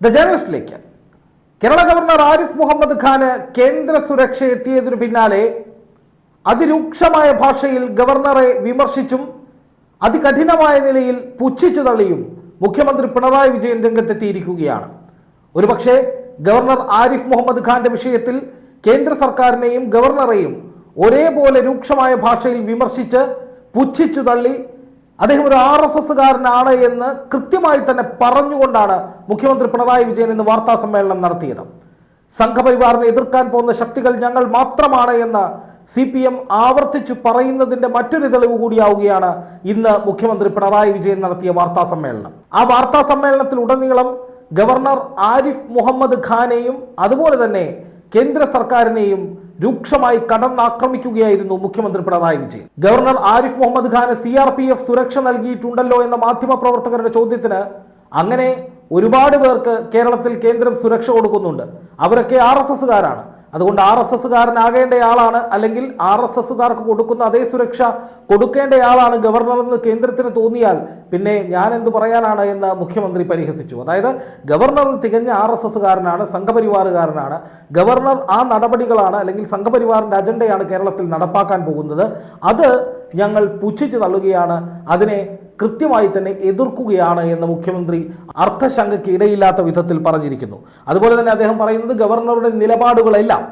The ജേർണലിസ്റ്റിലേക്ക് Kerala governor Arif Muhammad ഖാന് കേന്ദ്ര സുരക്ഷ എത്തിയതിനു പിന്നാലെ അതിരൂക്ഷമായ ഭാഷയിൽ ഗവർണറെ വിമർശിച്ചും അതികഠിനമായ നിലയിൽ പുച്ഛിച്ചു തള്ളിയും മുഖ്യമന്ത്രി പിണറായി വിജയൻ രംഗത്തെത്തിയിരിക്കുകയാണ്. ഒരുപക്ഷെ ഗവർണർ ആരിഫ് മുഹമ്മദ് ഖാന്റെ വിഷയത്തിൽ കേന്ദ്ര സർക്കാരിനെയും ഗവർണറെയും ഒരേപോലെ രൂക്ഷമായ ഭാഷയിൽ വിമർശിച്ച് പുച്ഛിച്ചു തള്ളി അദ്ദേഹം ഒരു ആർ എസ് എസ്സുകാരനാണ് എന്ന് കൃത്യമായി തന്നെ പറഞ്ഞുകൊണ്ടാണ് മുഖ്യമന്ത്രി പിണറായി വിജയൻ ഇന്ന് വാർത്താ സമ്മേളനം നടത്തിയത്. സംഘപരിവാറിനെ എതിർക്കാൻ പോകുന്ന ശക്തികൾ ഞങ്ങൾ മാത്രമാണ് എന്ന് സി പി എം ആവർത്തിച്ചു പറയുന്നതിന്റെ മറ്റൊരു തെളിവ് കൂടിയാവുകയാണ് ഇന്ന് മുഖ്യമന്ത്രി പിണറായി വിജയൻ നടത്തിയ വാർത്താ സമ്മേളനം. ആ വാർത്താ സമ്മേളനത്തിൽ ഉടനീളം ഗവർണർ ആരിഫ് മുഹമ്മദ് ഖാനെയും അതുപോലെ തന്നെ കേന്ദ്ര സർക്കാരിനെയും രൂക്ഷമായി കടന്നാക്രമിക്കുകയായിരുന്നു മുഖ്യമന്ത്രി പിണറായി വിജയൻ. ഗവർണർ ആരിഫ് മുഹമ്മദ് ഖാന് സി ആർ പി എഫ് സുരക്ഷ നൽകിയിട്ടുണ്ടല്ലോ എന്ന മാധ്യമ പ്രവർത്തകരുടെ ചോദ്യത്തിന് അങ്ങനെ ഒരുപാട് പേർക്ക് കേരളത്തിൽ കേന്ദ്രം സുരക്ഷ കൊടുക്കുന്നുണ്ട്. അവരൊക്കെ ആർ എസ് എസ്സുകാരാണ്. അതുകൊണ്ട് ആർ എസ് എസ്സുകാരനാകേണ്ടയാളാണ് അല്ലെങ്കിൽ ആർ എസ് എസ്സുകാർക്ക് കൊടുക്കുന്ന അതേ സുരക്ഷ കൊടുക്കേണ്ടയാളാണ് ഗവർണർ എന്ന് കേന്ദ്രത്തിന് തോന്നിയാൽ പിന്നെ ഞാൻ എന്ത് പറയാനാണ് എന്ന് മുഖ്യമന്ത്രി പരിഹസിച്ചു. അതായത് ഗവർണർ തികഞ്ഞ ആർ എസ് എസ്സുകാരനാണ് സംഘപരിവാറുകാരനാണ്. ഗവർണർ ആ നടപടികളാണ് അല്ലെങ്കിൽ സംഘപരിവാറിന്റെ അജണ്ടയാണ് കേരളത്തിൽ നടപ്പാക്കാൻ പോകുന്നത്. അത് ഞങ്ങൾ പുച്ഛിച്ച് തള്ളുകയാണ് അതിനെ കൃത്യമായി തന്നെ എതിർക്കുകയാണ് എന്ന് മുഖ്യമന്ത്രി അർത്ഥശങ്കയ്ക്ക് ഇടയില്ലാത്ത വിധത്തിൽ പറഞ്ഞിരിക്കുന്നു. അതുപോലെ തന്നെ അദ്ദേഹം പറയുന്നത് ഗവർണറുടെ നിലപാടുകളെല്ലാം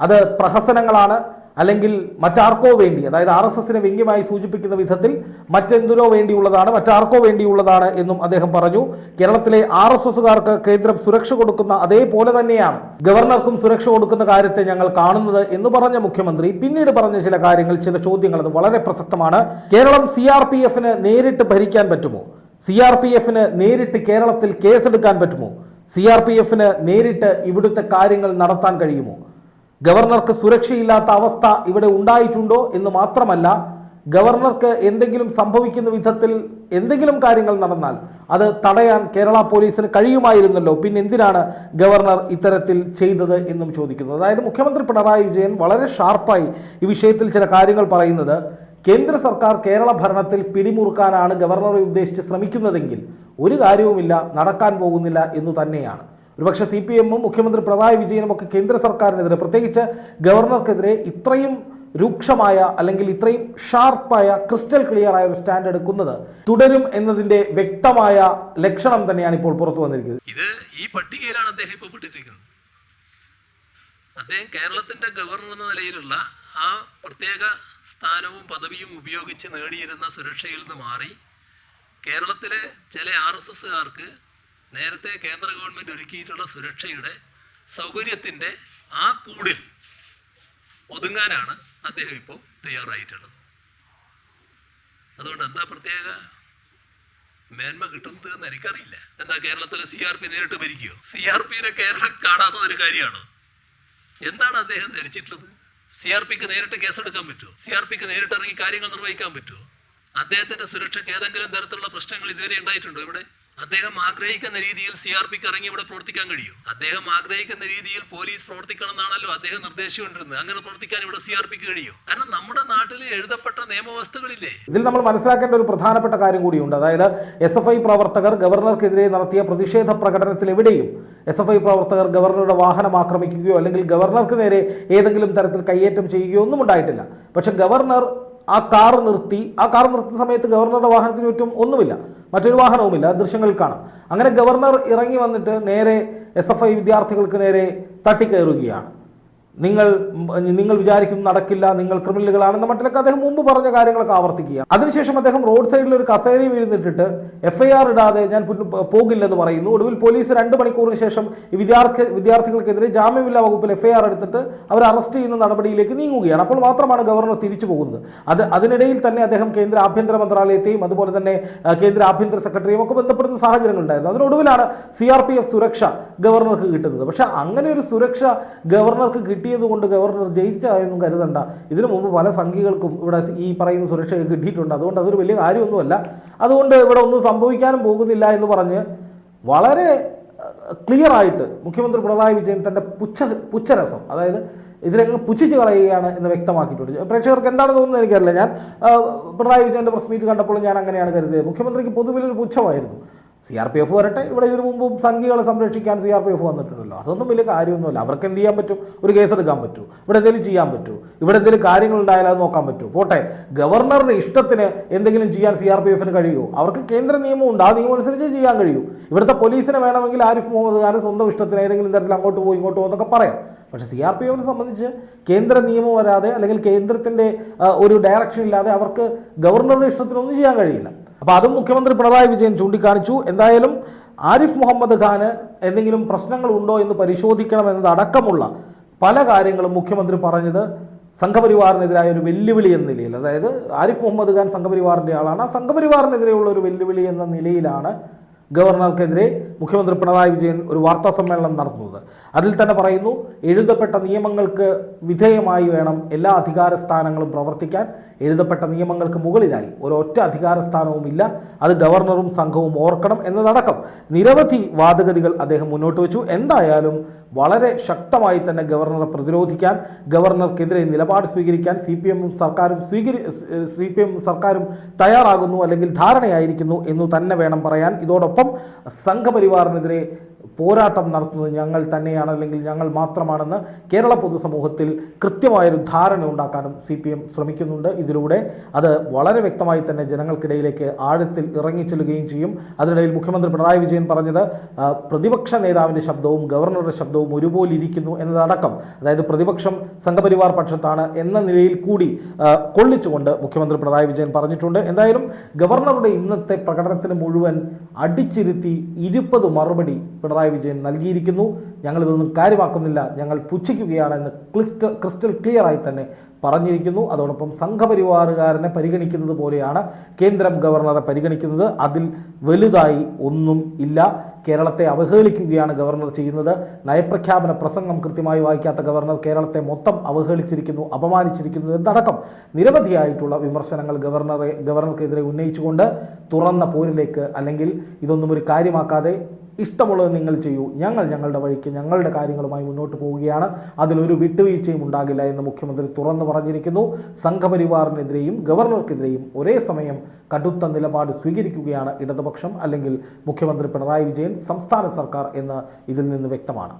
അത് പ്രഹസനങ്ങളാണ് അല്ലെങ്കിൽ മറ്റാർക്കോ വേണ്ടി അതായത് ആർ എസ് എസിനെ വ്യംഗ്യമായി സൂചിപ്പിക്കുന്ന വിധത്തിൽ മറ്റെന്തിനോ വേണ്ടിയുള്ളതാണ് മറ്റാർക്കോ വേണ്ടിയുള്ളതാണ് എന്നും അദ്ദേഹം പറഞ്ഞു. കേരളത്തിലെ ആർ എസ് എസുകാർക്ക് കേന്ദ്രം സുരക്ഷ കൊടുക്കുന്ന അതേപോലെ തന്നെയാണ് ഗവർണർക്കും സുരക്ഷ കൊടുക്കുന്ന കാര്യത്തെ ഞങ്ങൾ കാണുന്നത് എന്ന് പറഞ്ഞ മുഖ്യമന്ത്രി പിന്നീട് പറഞ്ഞ ചില കാര്യങ്ങൾ ചില ചോദ്യങ്ങൾ അത് വളരെ പ്രസക്തമാണ്. കേരളം സി ആർ പി എഫിന് നേരിട്ട് ഭരിക്കാൻ പറ്റുമോ? സി ആർ പി എഫിന് നേരിട്ട് കേരളത്തിൽ കേസെടുക്കാൻ പറ്റുമോ? സി ആർ പി എഫിന് നേരിട്ട് ഇവിടുത്തെ കാര്യങ്ങൾ നടത്താൻ കഴിയുമോ? ഗവർണർക്ക് സുരക്ഷയില്ലാത്ത അവസ്ഥ ഇവിടെ ഉണ്ടായിട്ടുണ്ടോ എന്ന് മാത്രമല്ല ഗവർണർക്ക് എന്തെങ്കിലും സംഭവിക്കുന്ന വിധത്തിൽ എന്തെങ്കിലും കാര്യങ്ങൾ നടന്നാൽ അത് തടയാൻ കേരള പോലീസിന് കഴിയുമായിരുന്നല്ലോ. പിന്നെ എന്തിനാണ് ഗവർണർ ഇത്തരത്തിൽ ചെയ്തത് എന്നും ചോദിക്കുന്നത്. അതായത് മുഖ്യമന്ത്രി പിണറായി വിജയൻ വളരെ ഷാർപ്പായി ഈ വിഷയത്തിൽ ചില കാര്യങ്ങൾ പറയുന്നത് കേന്ദ്ര സർക്കാർ കേരള ഭരണത്തിൽ പിടിമുറുക്കാനാണ് ഗവർണറെ ഉദ്ദേശിച്ച് ശ്രമിക്കുന്നതെങ്കിൽ ഒരു കാര്യവുമില്ല നടക്കാൻ പോകുന്നില്ല എന്നു തന്നെയാണ്. ഒരുപക്ഷെ സി പി എമ്മും മുഖ്യമന്ത്രി പിണറായി വിജയനും ഒക്കെ കേന്ദ്ര സർക്കാരിനെതിരെ പ്രത്യേകിച്ച് ഗവർണർക്കെതിരെ ഇത്രയും രൂക്ഷമായ അല്ലെങ്കിൽ ഇത്രയും ഷാർപ്പായ ക്രിസ്റ്റൽ ക്ലിയർ ആയ ഒരു സ്റ്റാൻഡ് എടുക്കുന്നത് തുടരും എന്നതിന്റെ വ്യക്തമായ ലക്ഷണം തന്നെയാണ് ഇപ്പോൾ പുറത്തു വന്നിരിക്കുന്നത്. ഇത് ഈ പട്ടികയിലാണ് അദ്ദേഹം ഇപ്പോൾ പെട്ടിട്ടിരിക്കുന്നത് അദ്ദേഹം കേരളത്തിന്റെ ഗവർണർ എന്ന നിലയിലുള്ള ആ പ്രത്യേക സ്ഥാനവും പദവിയും ഉപയോഗിച്ച് നേടിയിരുന്ന സുരക്ഷയിൽ നിന്ന് മാറി കേരളത്തിലെ ചില ആർ എസ് എസ്സുകാർക്ക് നേരത്തെ കേന്ദ്ര ഗവൺമെന്റ് ഒരുക്കിയിട്ടുള്ള സുരക്ഷയുടെ സൗകര്യത്തിന്റെ ആ കൂടിൽ ഒതുങ്ങാനാണ് അദ്ദേഹം ഇപ്പോൾ തയ്യാറായിട്ടുള്ളത്. അതുകൊണ്ട് എന്താ പ്രത്യേക? മേന്മ കിട്ടുന്നത് എന്ന് എനിക്കറിയില്ല. എന്താ കേരളത്തിലെ സി ആർ പി നേരിട്ട് ഭരിക്കുകയോ സി ആർ പിനെ കേരളം കാണാത്ത ഒരു കാര്യമാണ്? എന്താണ് അദ്ദേഹം ധരിച്ചിട്ടുള്ളത്? സി ആർ പിക്ക് നേരിട്ട് കേസെടുക്കാൻ പറ്റുമോ സി ആർ പിക്ക് നേരിട്ട് ഇറങ്ങി കാര്യങ്ങൾ നിർവഹിക്കാൻ പറ്റുമോ അദ്ദേഹത്തിന്റെ സുരക്ഷയ്ക്ക് ഏതെങ്കിലും തരത്തിലുള്ള പ്രശ്നങ്ങൾ ഇതുവരെ ഉണ്ടായിട്ടുണ്ടോ ഇവിടെ? അദ്ദേഹം ആഗ്രഹിക്കുന്ന രീതിയിൽ സി ആർ പിക്ക് ഇറങ്ങി ഇവിടെ പ്രവർത്തിക്കാൻ കഴിയും. അദ്ദേഹം ആഗ്രഹിക്കുന്ന രീതിയിൽ പോലീസ് പ്രവർത്തിക്കണം എന്നാണല്ലോ അദ്ദേഹം നിർദ്ദേശിച്ചുകൊണ്ടിരുന്നത് അങ്ങനെ പ്രവർത്തിക്കാൻ ഇവിടെ സി ആർ പിക്ക് കഴിയും. കാരണം നമ്മുടെ നാട്ടിൽ എഴുതപ്പെട്ട നിയമവ്യവസ്ഥകളില്ലേ? ഇതിൽ നമ്മൾ മനസ്സിലാക്കേണ്ട ഒരു പ്രധാനപ്പെട്ട കാര്യം കൂടിയുണ്ട്. അതായത് എസ് എഫ് ഐ പ്രവർത്തകർ ഗവർണർക്കെതിരെ നടത്തിയ പ്രതിഷേധ പ്രകടനത്തിൽ എവിടെയും എസ് എഫ് ഐ പ്രവർത്തകർ ഗവർണറുടെ വാഹനം ആക്രമിക്കുകയോ അല്ലെങ്കിൽ ഗവർണർക്ക് നേരെ ഏതെങ്കിലും തരത്തിൽ കയ്യേറ്റം ചെയ്യുകയോ ഒന്നും ഉണ്ടായിട്ടില്ല. പക്ഷെ ഗവർണർ ആ കാർ നിർത്തി ആ കാർ നിർത്തുന്ന സമയത്ത് ഗവർണറുടെ വാഹനത്തിന് ചുറ്റും ഒന്നുമില്ല. മറ്റൊരു വാഹനവുമില്ല. ദൃശ്യങ്ങൾ കാണാം. അങ്ങനെ ഗവർണർ ഇറങ്ങി വന്നിട്ട് നേരെ എസ് എഫ് ഐ വിദ്യാർത്ഥികൾക്ക് നേരെ തട്ടിക്കയറുകയാണ്. നിങ്ങൾ നിങ്ങൾ വിചാരിക്കും നടക്കില്ല നിങ്ങൾ ക്രിമിനലുകളാണെന്ന മട്ടിലൊക്കെ അദ്ദേഹം മുമ്പ് പറഞ്ഞ കാര്യങ്ങളൊക്കെ ആവർത്തിക്കുകയാണ്. അതിനുശേഷം അദ്ദേഹം റോഡ് സൈഡിൽ ഒരു കസേരയും ഇരുന്നിട്ടിട്ട് എഫ് ഐ ആർ ഇടാതെ ഞാൻ പോകില്ലെന്ന് പറയുന്നു. ഒടുവിൽ പോലീസ് രണ്ട് മണിക്കൂറിന് ശേഷം വിദ്യാർത്ഥി വിദ്യാർത്ഥികൾക്കെതിരെ ജാമ്യമില്ലാ വകുപ്പിൽ എഫ് ഐ ആർ എടുത്തിട്ട് അവർ അറസ്റ്റ് ചെയ്യുന്ന നടപടിയിലേക്ക് നീങ്ങുകയാണ്. അപ്പോൾ മാത്രമാണ് ഗവർണർ തിരിച്ചു പോകുന്നത്. അത് അതിനിടയിൽ തന്നെ അദ്ദേഹം കേന്ദ്ര ആഭ്യന്തര മന്ത്രാലയത്തെയും അതുപോലെ തന്നെ കേന്ദ്ര ആഭ്യന്തര സെക്രട്ടറിയും ഒക്കെ ബന്ധപ്പെടുന്ന സാഹചര്യങ്ങളുണ്ടായിരുന്നു അതിനൊടുവിലാണ് സി ആർ പി എഫ് സുരക്ഷ ഗവർണർക്ക് കിട്ടുന്നത്. പക്ഷേ അങ്ങനെ ഒരു സുരക്ഷ ഗവർണർക്ക് കിട്ടിയത് കൊണ്ട് ഗവർണർ ജയിച്ചതായൊന്നും കരുതണ്ട. ഇതിനു മുമ്പ് പല സംഖ്യകൾക്കും ഇവിടെ ഈ പറയുന്ന സുരക്ഷ കിട്ടിയിട്ടുണ്ട്. അതുകൊണ്ട് അതൊരു വലിയ കാര്യമൊന്നുമല്ല. അതുകൊണ്ട് ഇവിടെ ഒന്നും സംഭവിക്കാനും പോകുന്നില്ല എന്ന് പറഞ്ഞ് വളരെ ക്ലിയർ ആയിട്ട് മുഖ്യമന്ത്രി പിണറായി വിജയൻ തന്റെ പുച്ഛ പുച്ഛരസം അതായത് ഇതിനെ പുച്ഛിച്ച് കളയുകയാണ് എന്ന് വ്യക്തമാക്കിയിട്ടുണ്ട്. പ്രേക്ഷകർക്ക് എന്താണ് തോന്നുന്നത് എനിക്കറിയില്ല. ഞാൻ പിണറായി വിജയന്റെ പ്രസ് മീറ്റ് കണ്ടപ്പോൾ ഞാൻ അങ്ങനെയാണ് കരുതിയത്. മുഖ്യമന്ത്രിക്ക് പൊതുവിലൊരു പുച്ഛമായിരുന്നു. സി ആർ പി എഫ് വരട്ടെ. ഇവിടെ ഇതിനു മുമ്പും സംഘികളെ സംരക്ഷിക്കാൻ സി ആർ പി എഫ് വന്നിട്ടുണ്ടല്ലോ. അതൊന്നും വലിയ കാര്യമൊന്നുമില്ല. അവർക്ക് എന്ത് ചെയ്യാൻ പറ്റും? ഒരു കേസ് എടുക്കാൻ പറ്റൂ. ഇവിടെ എന്തെങ്കിലും ചെയ്യാൻ പറ്റൂ. ഇവിടെ എന്തെങ്കിലും കാര്യങ്ങൾ ഉണ്ടായാലും അത് നോക്കാൻ പറ്റൂ. പോട്ടെ. ഗവർണറുടെ ഇഷ്ടത്തിന് എന്തെങ്കിലും ചെയ്യാൻ സി ആർ പി എഫിന് കഴിയുമോ? അവർക്ക് കേന്ദ്ര നിയമമുണ്ട്. ആ നിയമം അനുസരിച്ച് ചെയ്യാൻ കഴിയൂ. ഇവിടുത്തെ പോലീസിനെ വേണമെങ്കിൽ ആരിഫ് മുഹമ്മദ് ഖാൻ സ്വന്തം ഇഷ്ടത്തിന് ഏതെങ്കിലും തരത്തിൽ അങ്ങോട്ട് പോയി ഇങ്ങോട്ട് പോകുന്നൊക്കെ പറയാം. പക്ഷേ സി ആർ പി എഫിനെ സംബന്ധിച്ച് കേന്ദ്ര നിയമം വരാതെ അല്ലെങ്കിൽ കേന്ദ്രത്തിന്റെ ഒരു ഡയറക്ഷൻ ഇല്ലാതെ അവർക്ക് ഗവർണറുടെ ഇഷ്ടത്തിനൊന്നും ചെയ്യാൻ കഴിയില്ല. അപ്പോൾ അതും മുഖ്യമന്ത്രി പിണറായി വിജയൻ ചൂണ്ടിക്കാണിച്ചു. എന്തായാലും ആരിഫ് മുഹമ്മദ് ഖാന് എന്തെങ്കിലും പ്രശ്നങ്ങളുണ്ടോ എന്ന് പരിശോധിക്കണം പരിശോധിക്കണമെന്നതടക്കമുള്ള പല കാര്യങ്ങളും മുഖ്യമന്ത്രി പറഞ്ഞത് സംഘപരിവാറിനെതിരായ ഒരു വെല്ലുവിളി എന്ന നിലയിൽ. അതായത് ആരിഫ് മുഹമ്മദ് ഖാൻ സംഘപരിവാറിന്റെ ആളാണ്. ആ സംഘപരിവാറിനെതിരെയുള്ള ഒരു വെല്ലുവിളി എന്ന നിലയിലാണ് ഗവർണർക്കെതിരെ മുഖ്യമന്ത്രി പിണറായി വിജയൻ ഒരു വാർത്താ സമ്മേളനം നടത്തുന്നത്. അതിൽ തന്നെ പറയുന്നു എഴുതപ്പെട്ട നിയമങ്ങൾക്ക് വിധേയമായി വേണം എല്ലാ അധികാര സ്ഥാനങ്ങളും പ്രവർത്തിക്കാൻ. എഴുതപ്പെട്ട നിയമങ്ങൾക്ക് മുകളിലായി ഒരൊറ്റ അധികാര സ്ഥാനവും ഇല്ല. അത് ഗവർണറും സംഘവും ഓർക്കണം എന്നതടക്കം. നിരവധി വാദഗതികൾ അദ്ദേഹം മുന്നോട്ട് വെച്ചു. എന്തായാലും വളരെ ശക്തമായി തന്നെ ഗവർണറെ പ്രതിരോധിക്കാൻ ഗവർണർക്കെതിരെ നിലപാട് സ്വീകരിക്കാൻ സി പി എമ്മും സർക്കാരും സ്വീകരി സി പി എം സർക്കാരും തയ്യാറാകുന്നു അല്ലെങ്കിൽ ധാരണയായിരിക്കുന്നു എന്നു തന്നെ വേണം പറയാൻ. ഇതോടൊപ്പം സംഘപരിവാറിനെതിരെ പോരാട്ടം നടത്തുന്നത് ഞങ്ങൾ തന്നെയാണ് അല്ലെങ്കിൽ ഞങ്ങൾ മാത്രമാണെന്ന് കേരള പൊതുസമൂഹത്തിൽ കൃത്യമായൊരു ധാരണ ഉണ്ടാക്കാനും സി പി എം ശ്രമിക്കുന്നുണ്ട്. ഇതിലൂടെ അത് വളരെ വ്യക്തമായി തന്നെ ജനങ്ങൾക്കിടയിലേക്ക് ആഴത്തിൽ ഇറങ്ങിച്ചെല്ലുകയും ചെയ്യും. അതിനിടയിൽ മുഖ്യമന്ത്രി പിണറായി വിജയൻ പറഞ്ഞത് പ്രതിപക്ഷ നേതാവിന്റെ ശബ്ദവും ഗവർണറുടെ ശബ്ദവും ഒരുപോലെ ഇരിക്കുന്നു എന്നതടക്കം. അതായത് പ്രതിപക്ഷം സംഘപരിവാർ പക്ഷത്താണ് എന്ന നിലയിൽ കൂടി കൊള്ളിച്ചുകൊണ്ട് മുഖ്യമന്ത്രി പിണറായി വിജയൻ പറഞ്ഞിട്ടുണ്ട്. എന്തായാലും ഗവർണറുടെ ഇന്നത്തെ പ്രകടനത്തിന് മുഴുവൻ അടിച്ചിരുത്തി ഇരുപത് മറുപടി പിണറായി വിജയൻ നൽകിയിരിക്കുന്നു. ഞങ്ങളിതൊന്നും കാര്യമാക്കുന്നില്ല. ഞങ്ങൾ പുച്ഛിക്കുകയാണെന്ന് ക്ലിസ്റ്റ ക്രിസ്റ്റൽ ക്ലിയറായി തന്നെ പറഞ്ഞിരിക്കുന്നു. അതോടൊപ്പം സംഘപരിവാറുകാരനെ പരിഗണിക്കുന്നത് പോലെയാണ് കേന്ദ്രം ഗവർണറെ പരിഗണിക്കുന്നത്. അതിൽ വലുതായി ഒന്നും ഇല്ല. കേരളത്തെ അവഹേളിക്കുകയാണ് ഗവർണർ ചെയ്യുന്നത്. നയപ്രഖ്യാപന പ്രസംഗം കൃത്യമായി വായിക്കാത്ത ഗവർണർ കേരളത്തെ മൊത്തം അവഹേളിച്ചിരിക്കുന്നു അപമാനിച്ചിരിക്കുന്നു എന്നടക്കം നിരവധിയായിട്ടുള്ള വിമർശനങ്ങൾ ഗവർണറെ ഗവർണർക്കെതിരെ ഉന്നയിച്ചുകൊണ്ട് തുറന്ന പോരിലേക്ക് അല്ലെങ്കിൽ ഇതൊന്നും ഒരു കാര്യമാക്കാതെ ഇഷ്ടമുള്ളത് നിങ്ങൾ ചെയ്യൂ. ഞങ്ങൾ ഞങ്ങളുടെ വഴിക്ക് ഞങ്ങളുടെ കാര്യങ്ങളുമായി മുന്നോട്ട് പോവുകയാണ്. അതിലൊരു വിട്ടുവീഴ്ചയും ഉണ്ടാകില്ല എന്ന് മുഖ്യമന്ത്രി തുറന്നു പറഞ്ഞിരിക്കുന്നു. സംഘപരിവാറിനെതിരെയും ഗവർണർക്കെതിരെയും ഒരേ സമയം കടുത്ത നിലപാട് സ്വീകരിക്കുകയാണ് ഇടതുപക്ഷം അല്ലെങ്കിൽ മുഖ്യമന്ത്രി പിണറായി വിജയൻ സംസ്ഥാന സർക്കാർ എന്ന് ഇതിൽ നിന്ന് വ്യക്തമാണ്.